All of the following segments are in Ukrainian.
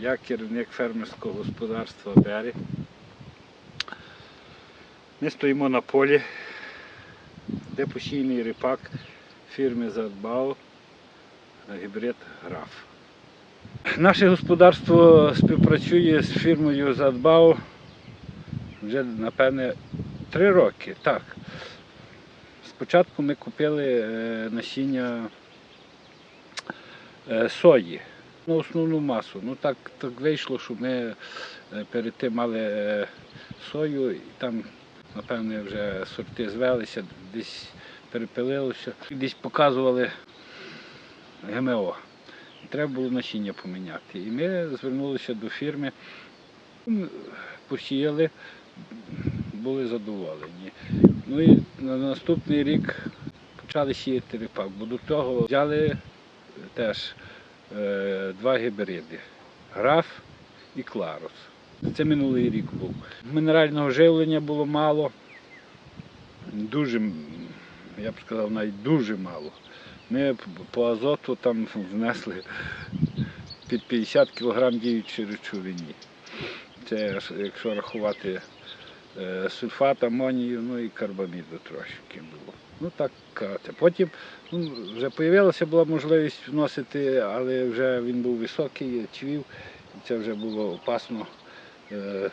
Я керівник фермерського господарства Бері. Ми стоїмо на полі, де посійний ріпак фірми Задбау гібрид Граф. Наше господарство співпрацює з фірмою Задбау вже, напевне, три роки. Так. Спочатку ми купили е, насіння е, сої на основну масу. Ну так, так вийшло, що ми е, перед тим мали е, сою, і там, напевне, вже сорти звелися, десь перепилилося, десь показували ГМО. Треба було насіння поміняти. І ми звернулися до фірми, посіяли, були задоволені. Ну і на наступний рік почали сіяти ріпак, бо до того взяли теж е, два гібриди граф і кларус. Це минулий рік був. Мінерального живлення було мало, дуже, я б сказав, навіть дуже мало. Ми по азоту там внесли під 50 кг діючої речовині. Це якщо рахувати е, сульфат, амонію, ну і карбаміду трошки було. Ну так, а потім Ну, вже з'явилася була можливість вносити, але вже він був високий, чвів, і це вже було опасно е,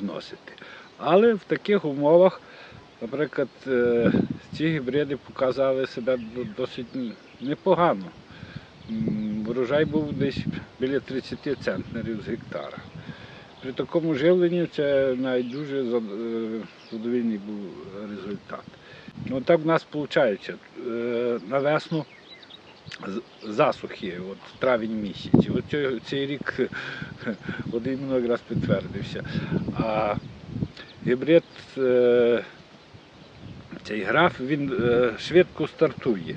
вносити. Але в таких умовах, наприклад, е, ці гібриди показали себе досить непогано. Врожай був десь біля 30 центнерів з гектара. При такому живленні це навіть дуже е, задовільний був результат. Ну так в нас виходить. На весну засухи, от травень місяць. От цей, рік от іменно якраз підтвердився. А гібрид, е, цей граф, він е, швидко стартує,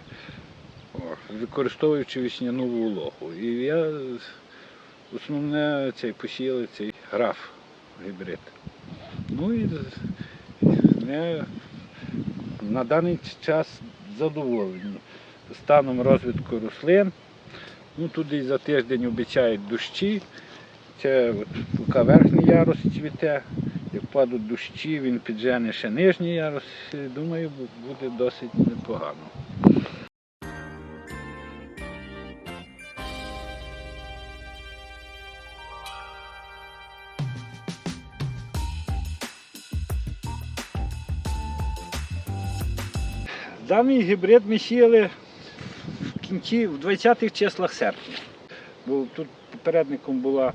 використовуючи весняну вологу. І я основне цей посіяли цей граф гібрид. Ну і не на даний час задоволені станом розвитку рослин. Ну, туди за тиждень обіцяють дощі. Це поки верхній ярус цвіте, як падуть дощі, він піджене ще нижній ярус. Думаю, буде досить непогано. Даний гібрид ми сіяли в кінці, в 20-х числах серпня. Бо тут попередником була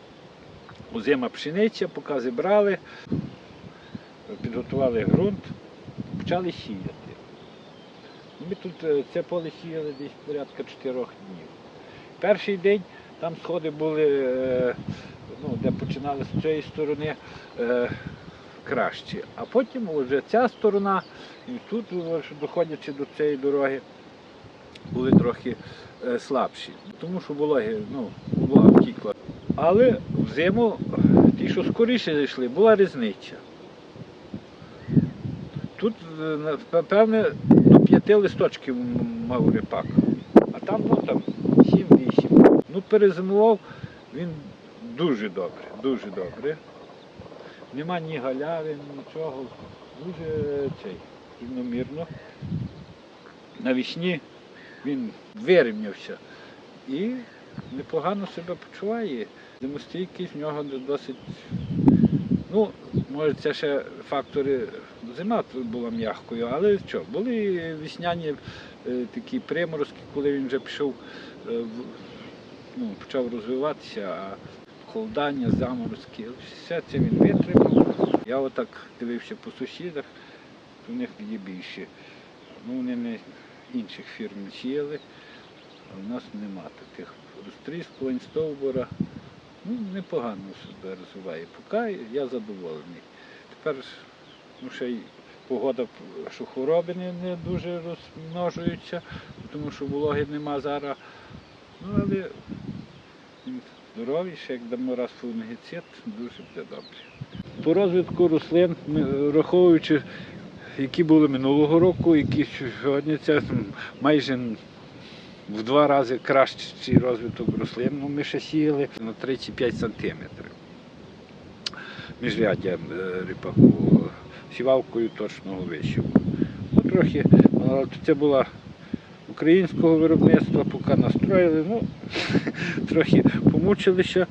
озима пшениця, поки зібрали, підготували ґрунт, почали сіяти. Ми тут е, це поле сіяли десь порядка 4 днів. Перший день там сходи були, е, ну, де починали з цієї сторони, е, кращі. А потім вже ця сторона, і тут, доходячи до цієї дороги, були трохи е, слабші. Тому що вологи, ну, волога втікла. Але взиму, ті, що скоріше зайшли, була різниця. Тут, е, певне, до п'яти листочків мав ріпак. А там, ну там, 7-8. Ну, перезимував він дуже добре, дуже добре. Нема ні галяви, нічого. Дуже цей, рівномірно. Навесні він вирівнявся і непогано себе почуває. Зимостійкість в нього досить. Ну, може, це ще фактори. Зима була м'якою, але що, були весняні е, такі приморозки, коли він вже пішов, е, ну, почав розвиватися, а холодання, заморозки, все це він витримав. Я отак дивився по сусідах, у них є більше. Ну, вони не інших фірм не сіяли, а в нас нема таких розтріскувань, стовбура. Ну, непогано себе розвиває. Поки я задоволений. Тепер ну, ще й погода, що хвороби не, не дуже розмножуються, тому що вологи нема зараз. Ну, але ще як дамо раз фунгіцид, дуже буде добре. По розвитку рослин, враховуючи які були минулого року, які сьогодні це майже в два рази кращий розвиток рослин. Ну, ми ще сіяли на 35 сантиметрів. Міжряддя е, ріпаку сівалкою точного вищого. Ну, трохи, але це була українського виробництва, поки настроїли, ну, трохи помучилися.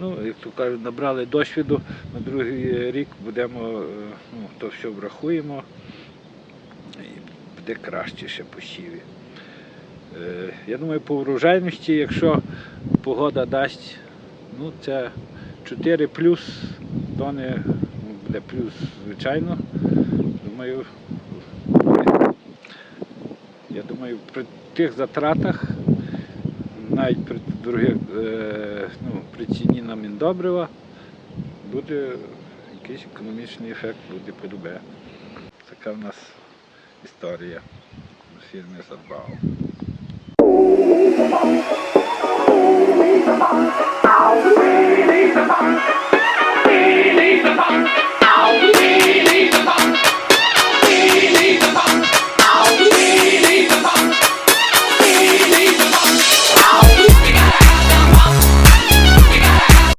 Ну, як то кажуть, набрали досвіду, на другий рік будемо, е, ну, то все врахуємо і буде краще ще посіві. Е, Я думаю, по врожайності, якщо погода дасть, ну це 4 плюс тони, ну, буде плюс, звичайно. Думаю, я думаю, при тих затратах, навіть при других, е, ну, при ціні на міндобрива, буде якийсь економічний ефект, буде ПДБ. Така в нас історія фірми Садбау. Be the